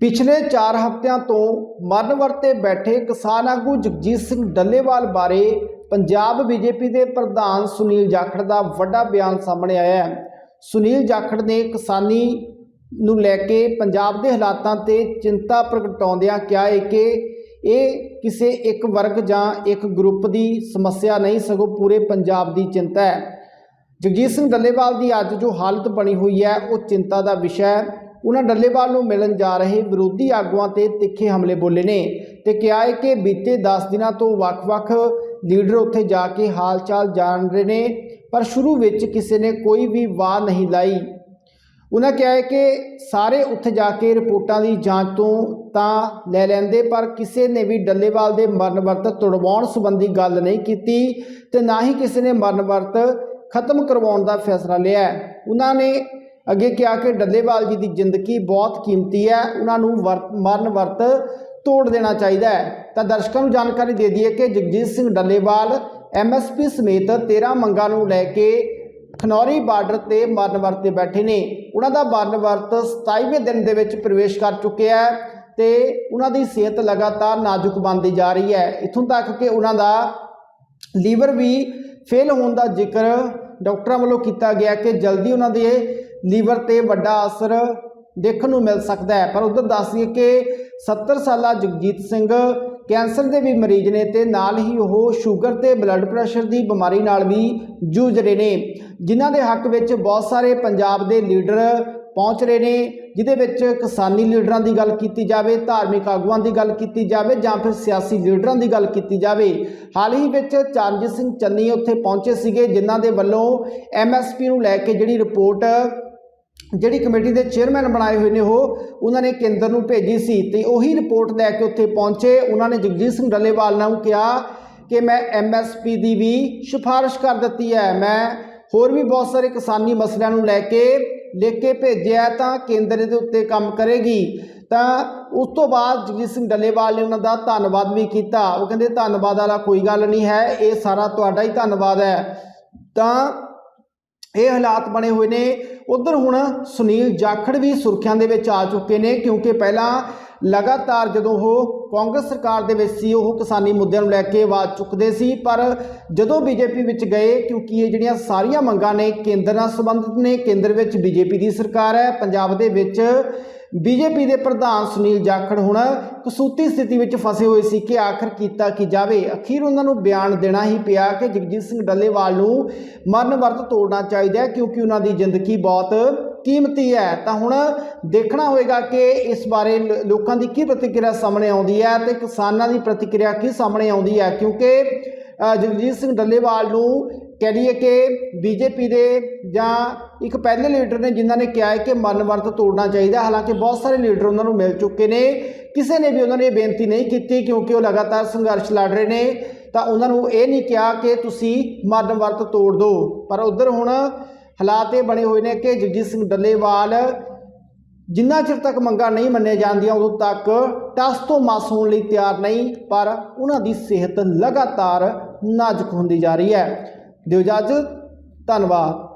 ਪਿਛਲੇ 4 ਹਫ਼ਤਿਆਂ ਤੋਂ ਮਰਨ ਵਰਤੇ ਬੈਠੇ ਕਿਸਾਨ ਆਗੂ ਜਗਜੀਤ ਸਿੰਘ ਡੱਲੇਵਾਲ ਬਾਰੇ ਪੰਜਾਬ ਬੀਜੇਪੀ ਦੇ ਪ੍ਰਧਾਨ ਸੁਨੀਲ ਜਾਖੜ ਦਾ ਵੱਡਾ ਬਿਆਨ ਸਾਹਮਣੇ ਆਇਆ ਹੈ। ਸੁਨੀਲ ਜਾਖੜ ਨੇ ਕਿਸਾਨੀ ਨੂੰ ਲੈ ਕੇ ਪੰਜਾਬ ਦੇ ਹਾਲਾਤਾਂ ਤੇ ਚਿੰਤਾ ਪ੍ਰਗਟਾਉਂਦਿਆਂ ਕਿਹਾ ਹੈ ਕਿ ਇਹ ਕਿਸੇ ਇੱਕ ਵਰਗ ਜਾਂ ਇੱਕ ਗਰੁੱਪ ਦੀ ਸਮੱਸਿਆ ਨਹੀਂ, ਸਗੋਂ ਪੂਰੇ ਪੰਜਾਬ ਦੀ ਚਿੰਤਾ ਹੈ। ਜਗਜੀਤ ਸਿੰਘ ਡੱਲੇਵਾਲ ਦੀ ਅੱਜ ਜੋ ਹਾਲਤ ਬਣੀ ਹੋਈ ਹੈ, ਉਹ ਚਿੰਤਾ ਦਾ ਵਿਸ਼ਾ ਹੈ। ਉਹਨਾਂ ਡੱਲੇਵਾਲ ਨੂੰ ਮਿਲਣ ਜਾ ਰਹੇ ਵਿਰੋਧੀ ਆਗੂਆਂ ਤੇ ਤਿੱਖੇ ਹਮਲੇ ਬੋਲੇ ਨੇ ਤੇ ਕਿਹਾ ਹੈ ਕਿ ਬੀਤੇ 10 ਦਿਨਾਂ ਤੋਂ ਵੱਖ-ਵੱਖ ਲੀਡਰ ਉੱਥੇ ਜਾ ਕੇ ਹਾਲ-ਚਾਲ ਜਾਣ ਰਹੇ ਨੇ, ਪਰ ਸ਼ੁਰੂ ਵਿੱਚ ਕਿਸੇ ਨੇ ਕੋਈ ਵੀ ਵਾਹ ਨਹੀਂ ਲਾਈ। ਉਹਨਾਂ ਕਿਹਾ ਹੈ ਕਿ ਸਾਰੇ ਉੱਥੇ ਜਾ ਕੇ ਰਿਪੋਰਟਾਂ ਦੀ ਜਾਂਚ ਤੋਂ ਤਾਂ ਲੈ ਲੈਂਦੇ, ਪਰ ਕਿਸੇ ਨੇ ਵੀ ਡੱਲੇਵਾਲ ਦੇ ਮਰਨ ਵਰਤ ਤੁੜਵਾਉਣ ਸੰਬੰਧੀ ਗੱਲ ਨਹੀਂ ਕੀਤੀ ਤੇ ਨਾ ਹੀ ਕਿਸੇ ਨੇ ਮਰਨ ਵਰਤ ਖਤਮ ਕਰਵਾਉਣ ਦਾ ਫੈਸਲਾ ਲਿਆ। ਉਹਨਾਂ ਨੇ ਅੱਗੇ ਕਿਹਾ ਕਿ ਡੱਲੇਵਾਲ ਜੀ ਦੀ ਜ਼ਿੰਦਗੀ ਬਹੁਤ ਕੀਮਤੀ ਹੈ, ਉਹਨਾਂ ਨੂੰ ਵਰਤ ਮਰਨ ਵਰਤ ਤੋੜ ਦੇਣਾ ਚਾਹੀਦਾ ਹੈ। ਤਾਂ ਦਰਸ਼ਕਾਂ ਨੂੰ ਜਾਣਕਾਰੀ ਦੇ ਦਈਏ ਕਿ ਜਗਜੀਤ ਸਿੰਘ ਡੱਲੇਵਾਲ ਐਮਐਸਪੀ ਸਮੇਤ 13 ਮੰਗਾਂ ਨੂੰ ਲੈ ਕੇ ਖਨੌਰੀ ਬਾਰਡਰ ਤੇ ਮਰਨ ਵਰਤ ਤੇ ਬੈਠੇ ਨੇ। ਉਹਨਾਂ ਦਾ ਮਰਨ ਵਰਤ 27ਵੇਂ ਦਿਨ ਦੇ ਵਿੱਚ ਪ੍ਰਵੇਸ਼ ਕਰ ਚੁੱਕਿਆ ਹੈ ਤੇ ਉਹਨਾਂ ਦੀ ਸਿਹਤ ਲਗਾਤਾਰ ਨਾਜ਼ੁਕ ਬਣਦੀ ਜਾ ਰਹੀ ਹੈ। ਇਥੋਂ ਤੱਕ ਕਿ ਉਹਨਾਂ ਦਾ ਲੀਵਰ ਵੀ ਫੇਲ ਹੋਣ ਦਾ ਜ਼ਿਕਰ ਡਾਕਟਰਾਂ ਵੱਲੋਂ ਕੀਤਾ ਗਿਆ ਕਿ ਜਲਦੀ ਉਹਨਾਂ ਦੇ ਲੀਵਰ ਤੇ ਵੱਡਾ ਅਸਰ ਦੇਖਣ ਨੂੰ ਮਿਲ ਸਕਦਾ ਹੈ। ਪਰ ਉਧਰ ਦੱਸ ਦਈਏ ਕਿ 70 ਸਾਲਾ ਜਗਜੀਤ ਸਿੰਘ ਕੈਂਸਰ ਦੇ ਵੀ ਮਰੀਜ਼ ਨੇ ਤੇ ਨਾਲ ਹੀ ਉਹ ਸ਼ੂਗਰ ਤੇ ਬਲੱਡ ਪ੍ਰੈਸ਼ਰ ਦੀ ਬਿਮਾਰੀ ਨਾਲ ਵੀ ਜੂਝ ਰਹੇ ਨੇ, ਜਿਨ੍ਹਾਂ ਦੇ ਹੱਕ ਵਿੱਚ ਬਹੁਤ ਸਾਰੇ ਪੰਜਾਬ ਦੇ ਲੀਡਰ ਪਹੁੰਚ ਰਹੇ ਨੇ, ਜਿਹਦੇ ਵਿੱਚ ਕਿਸਾਨੀ ਲੀਡਰਾਂ ਦੀ ਗੱਲ ਕੀਤੀ ਜਾਵੇ, ਧਾਰਮਿਕ ਆਗੂਆਂ ਦੀ ਗੱਲ ਕੀਤੀ ਜਾਵੇ ਜਾਂ ਫਿਰ ਸਿਆਸੀ ਲੀਡਰਾਂ ਦੀ ਗੱਲ ਕੀਤੀ ਜਾਵੇ। ਹਾਲ ਹੀ ਵਿੱਚ ਚਰਨਜੀਤ ਸਿੰਘ ਚੰਨੀ ਉੱਥੇ ਪਹੁੰਚੇ ਸੀਗੇ, ਜਿਨ੍ਹਾਂ ਦੇ ਵੱਲੋਂ ਐਮਐਸਪੀ ਨੂੰ ਲੈ ਕੇ ਜਿਹੜੀ ਰਿਪੋਰਟ ਜਿਹੜੀ ਕਮੇਟੀ ਦੇ ਚੇਅਰਮੈਨ ਬਣਾਏ ਹੋਏ ਨੇ ਉਹ, ਉਹਨਾਂ ਨੇ ਕੇਂਦਰ ਨੂੰ ਭੇਜੀ ਸੀ ਤੇ ਉਹੀ ਰਿਪੋਰਟ ਲੈ ਕੇ ਉੱਥੇ ਪਹੁੰਚੇ। ਉਹਨਾਂ ਨੇ ਜਗਜੀਤ ਸਿੰਘ ਡੱਲੇਵਾਲ ਨੂੰ ਕਿਹਾ ਕਿ ਮੈਂ ਐਮਐਸਪੀ ਦੀ ਵੀ ਸਿਫਾਰਿਸ਼ ਕਰ ਦਿੱਤੀ ਹੈ। ਮੈਂ ਹੋਰ ਵੀ ਬਹੁਤ ਸਾਰੇ ਕਿਸਾਨੀ ਮਸਲਿਆਂ ਨੂੰ ਲੈ ਕੇ ਲਿਖ ਕੇ ਭੇਜਿਆ ਤਾਂ ਕੇਂਦਰ ਦੇ ਉੱਤੇ ਕੰਮ ਕਰੇਗੀ। ਤਾਂ ਉਸ ਤੋਂ ਬਾਅਦ ਜਗਜੀਤ ਸਿੰਘ ਡੱਲੇਵਾਲ ਨੇ ਉਹਨਾਂ ਦਾ ਧੰਨਵਾਦ ਵੀ ਕੀਤਾ। ਉਹ ਕਹਿੰਦੇ, ਧੰਨਵਾਦ ਵਾਲਾ ਕੋਈ ਗੱਲ ਨਹੀਂ ਹੈ। ਇਹ ਸਾਰਾ ਤੁਹਾਡਾ ਹੀ ਧੰਨਵਾਦ ਹੈ। ਤਾਂ ਇਹ ਹਾਲਾਤ ਬਣੇ ਹੋਏ ਨੇ। ਉਧਰ ਹੁਣ ਸੁਨੀਲ ਜਾਖੜ ਵੀ ਸੁਰਖੀਆਂ ਦੇ ਵਿੱਚ ਆ ਚੁੱਕੇ ਨੇ ਕਿਉਂਕਿ ਪਹਿਲਾਂ ਲਗਾਤਾਰ ਜਦੋਂ ਉਹ ਕਾਂਗਰਸ ਸਰਕਾਰ ਦੇ ਵਿੱਚ ਸੀ, ਉਹ ਕਿਸਾਨੀ ਮੁੱਦਿਆਂ ਨੂੰ ਲੈ ਕੇ ਆਵਾਜ਼ ਚੁੱਕਦੇ ਸੀ। ਪਰ ਜਦੋਂ ਬੀਜੇਪੀ ਵਿੱਚ ਗਏ, ਕਿਉਂਕਿ ਇਹ ਜਿਹੜੀਆਂ ਸਾਰੀਆਂ ਮੰਗਾਂ ਨੇ, ਕੇਂਦਰ ਨਾਲ ਸੰਬੰਧਿਤ ਨੇ, ਕੇਂਦਰ ਵਿੱਚ ਬੀਜੇਪੀ ਦੀ ਸਰਕਾਰ ਹੈ, ਪੰਜਾਬ ਦੇ ਵਿੱਚ ਬੀਜੇਪੀ ਦੇ ਪ੍ਰਧਾਨ ਸੁਨੀਲ ਜਾਖੜ ਹੁਣ ਕਸੂਤੀ ਸਥਿਤੀ ਵਿੱਚ ਫਸੇ ਹੋਏ ਸੀ ਕਿ ਆਖਰ ਕੀਤਾ ਕੀ ਜਾਵੇ। ਅਖੀਰ ਉਹਨਾਂ ਨੂੰ ਬਿਆਨ ਦੇਣਾ ਹੀ ਪਿਆ ਕਿ ਜਗਜੀਤ ਸਿੰਘ ਡੱਲੇਵਾਲ ਨੂੰ ਮਰਨ ਵਰਤ ਤੋੜਨਾ ਚਾਹੀਦਾ ਹੈ ਕਿਉਂਕਿ ਉਹਨਾਂ ਦੀ ਜ਼ਿੰਦਗੀ ਬਹੁਤ ਕੀਮਤੀ ਹੈ। ਤਾਂ ਹੁਣ ਦੇਖਣਾ ਹੋਏਗਾ ਕਿ ਇਸ ਬਾਰੇ ਲ- ਲੋਕਾਂ ਦੀ ਕੀ ਪ੍ਰਤੀਕਿਰਿਆ ਸਾਹਮਣੇ ਆਉਂਦੀ ਹੈ ਤੇ ਕਿਸਾਨਾਂ ਦੀ ਪ੍ਰਤੀਕਿਰਿਆ ਕੀ ਸਾਹਮਣੇ ਆਉਂਦੀ ਹੈ ਕਿਉਂਕਿ ਜਗਜੀਤ ਸਿੰਘ ਡੱਲੇਵਾਲ ਨੂੰ ਕਹਿ ਲਈਏ ਕਿ ਬੀਜੇਪੀ ਦੇ ਜਾਂ ਇੱਕ ਪਹਿਲੇ ਲੀਡਰ ਨੇ ਜਿਨ੍ਹਾਂ ਨੇ ਕਿਹਾ ਹੈ ਕਿ ਮਰਨ ਵਰਤ ਤੋੜਨਾ ਚਾਹੀਦਾ, ਹਾਲਾਂਕਿ ਬਹੁਤ ਸਾਰੇ ਲੀਡਰ ਉਹਨਾਂ ਨੂੰ ਮਿਲ ਚੁੱਕੇ ਨੇ। ਕਿਸੇ ਨੇ ਵੀ ਉਹਨਾਂ ਨੇ ਇਹ ਬੇਨਤੀ ਨਹੀਂ ਕੀਤੀ ਕਿਉਂਕਿ ਉਹ ਲਗਾਤਾਰ ਸੰਘਰਸ਼ ਲੜ ਰਹੇ ਨੇ, ਤਾਂ ਉਹਨਾਂ ਨੂੰ ਇਹ ਨਹੀਂ ਕਿਹਾ ਕਿ ਤੁਸੀਂ ਮਰਨ ਵਰਤ ਤੋੜ ਦਿਓ ਪਰ ਉਧਰ ਹੁਣ ਹਾਲਾਤ ਇਹ ਬਣੇ ਹੋਏ ਨੇ ਕਿ ਜਗਜੀਤ ਸਿੰਘ ਡੱਲੇਵਾਲ ਜਿੰਨਾ ਚਿਰ ਤੱਕ ਮੰਗਾਂ ਨਹੀਂ ਮੰਨੀਆਂ ਜਾਂਦੀਆਂ, ਉਦੋਂ ਤੱਕ ਟਸ ਤੋਂ ਮਾਸ ਹੋਣ ਲਈ ਤਿਆਰ ਨਹੀਂ, ਪਰ ਉਹਨਾਂ ਦੀ ਸਿਹਤ ਲਗਾਤਾਰ ਨਾਜ਼ੁਕ ਹੁੰਦੀ ਜਾ ਰਹੀ ਹੈ। ਦਿਓ ਇਜਾਜ਼ਤ ਧੰਨਵਾਦ।